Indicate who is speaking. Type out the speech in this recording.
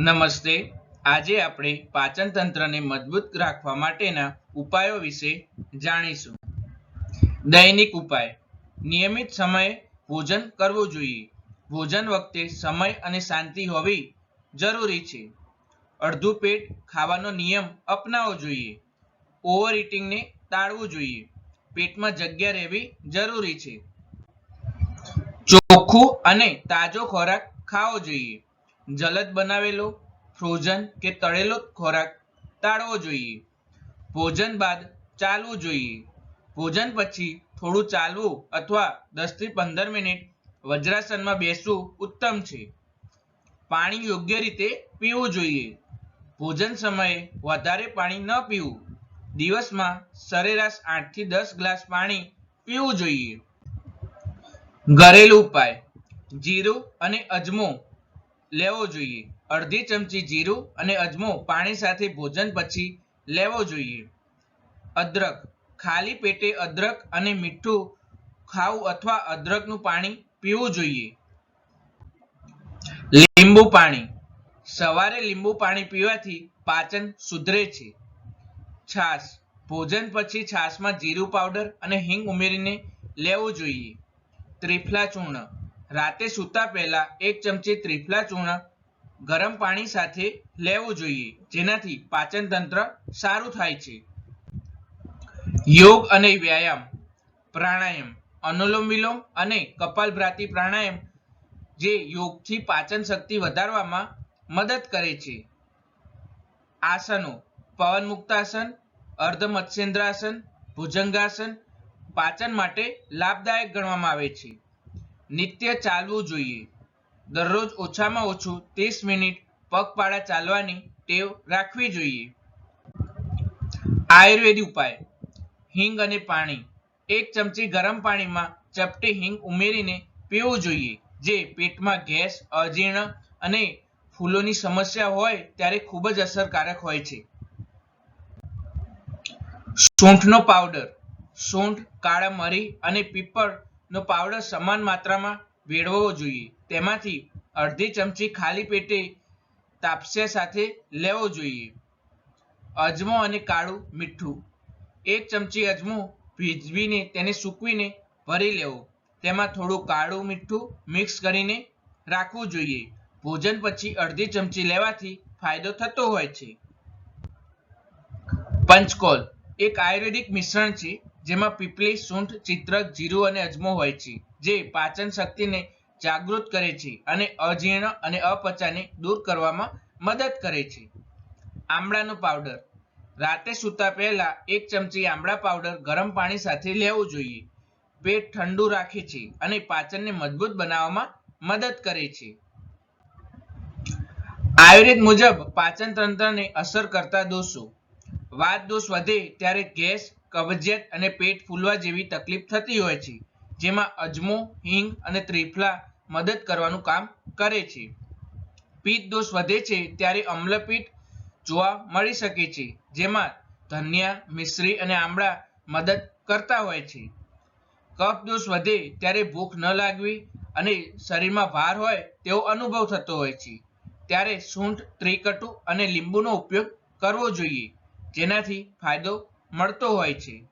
Speaker 1: નમસ્તે. આજે આપણે પાચન તંત્રને મજબૂત રાખવા માટેના ઉપાયો વિશે જાણીશું. દૈનિક ઉપાય. નિયમિત સમયે ભોજન કરવું જોઈએ. ભોજન વખતે સમય અને શાંતિ હોવી જરૂરી છે. અડધું પેટ ખાવાનો નિયમ અપનાવવો જોઈએ. ઓવર ઇટિંગને ટાળવું જોઈએ. પેટમાં જગ્યા રહેવી જરૂરી છે. ચોખ્ખું અને તાજો ખોરાક ખાવો જોઈએ. જલદ બનાવેલો ફ્રોઝન કે તળેલો ખોરાક ટાળવો જોઈએ. ભોજન બાદ ચાલવું જોઈએ. ભોજન પછી થોડું ચાલવું અથવા દસથી પંદર મિનિટ વજ્રાસનમાં બેસવું ઉત્તમ છે. પાણી યોગ્ય રીતે પીવું જોઈએ. ભોજન સમયે વધારે પાણી ન પીવું. દિવસમાં સરેરાશ આઠથી દસ ગ્લાસ પાણી પીવું જોઈએ. ઘરેલું ઉપાય. જીરું અને અજમો લેવો જોઈએ. અડધી ચમચી જીરું અને અજમો પાણી સાથે ભોજન પછી લેવો જોઈએ. અદરક. ખાલી પેટે અદરક અને મીઠું ખાવું અથવા અદરકનું પાણી પીવું જોઈએ. લીંબુ પાણી. સવારે લીંબુ પાણી પીવાથી પાચન સુધરે છે. છાશ. ભોજન પછી છાશમાં જીરું પાવડર અને હિંગ ઉમેરીને લેવું જોઈએ. ત્રિફલા ચૂર્ણ. રાતે સૂતા પહેલા એક ચમચી ત્રિફલા ચૂર્ણ ગરમ પાણી સાથે લેવું જોઈએ. જેનાથી પાચન તંત્ર સારું થાય છે. યોગ અને વ્યાયામ, પ્રાણાયામ અનુલોમ વિલોમ અને કપાલભ્રાતિ પ્રાણાયામ જે યોગથી પાચન શક્તિ વધારવામાં મદદ કરે છે. આસનો, પવન મુક્તાસન, અર્ધ મત્સ્યેન્દ્રાસન, ભુજંગાસન પાચન માટે લાભદાયક ગણવામાં આવે છે. નિત્ય ચાલવું જોઈએ. દરરોજ ઓછામાં ઓછું ત્રીસ મિનિટ પગપાળા ચાલવાની ટેવ રાખવી જોઈએ. આયુર્વેદિક ઉપાય. હિંગ અને પાણી. એક ચમચી ગરમ પાણીમાં ચપટી હિંગ ઉમેરીને પીવું જોઈએ. જે પેટમાં ગેસ, અજીર્ણ અને ફૂલોની સમસ્યા હોય ત્યારે ખૂબ જ અસરકારક હોય છે. સૂંઠનો પાવડર. સૂંઠ, કાળા મરી અને પીપળનો પાવડર સમાન માત્રામાં ભેળવવો જોઈએ. તેમાંથી અડધી ચમચી ખાલી પેટે તાપસ્યા સાથે લેવો જોઈએ. અજમો અને કાળું મીઠું. એક ચમચી અજમો ભીજવીને તેને સૂકવીને ભરી લેવો. તેમાં થોડું કાળું મીઠું મિક્સ કરીને રાખવું જોઈએ. ભોજન પછી અડધી ચમચી લેવાથી ફાયદો થતો હોય છે. પંચકોલ. એક આયુર્વેદિક મિશ્રણ છે. જેમાં પીપળી, સૂંઠ, ચિત્રક, જીરું અને અજમો હોય છે, જે પાચન શક્તિને જાગૃત કરે છે અને અજીર્ણ અને અપચાને દૂર કરવામાં મદદ કરે છે. આમળાનો પાવડર. રાતે સૂતા પહેલા એક ચમચી આમળા પાવડર ગરમ પાણી સાથે લેવું જોઈએ. પેટ ઠંડુ રાખે છે અને પાચનને મજબૂત બનાવવામાં મદદ કરે છે. આયુર્વેદ મુજબ પાચન તંત્રને અસર કરતા દોષો. વાત દોષ વધે ત્યારે ગેસ કબજિયાત અને પેટ ફૂલવા જેવી તકલીફ થતી હોય છે, જેમાં અજમો, હિંગ અને ત્રિફલા મદદ કરવાનું કામ કરે છે. પિત્ત દોષ વધે છે ત્યારે અમ્લપીઠ જોવા મળી શકે છે, જેમાં ધનિયા, મિશ્રી અને આમળા મદદ કરતા હોય છે. કફ દોષ વધે ત્યારે ભૂખ ન લાગવી અને શરીરમાં ભાર હોય તેવો અનુભવ થતો હોય છે. ત્યારે સૂંઠ, ત્રિકટુ અને લીંબુનો ઉપયોગ કરવો જોઈએ, જેનાથી ફાયદો મળતો હોય છે.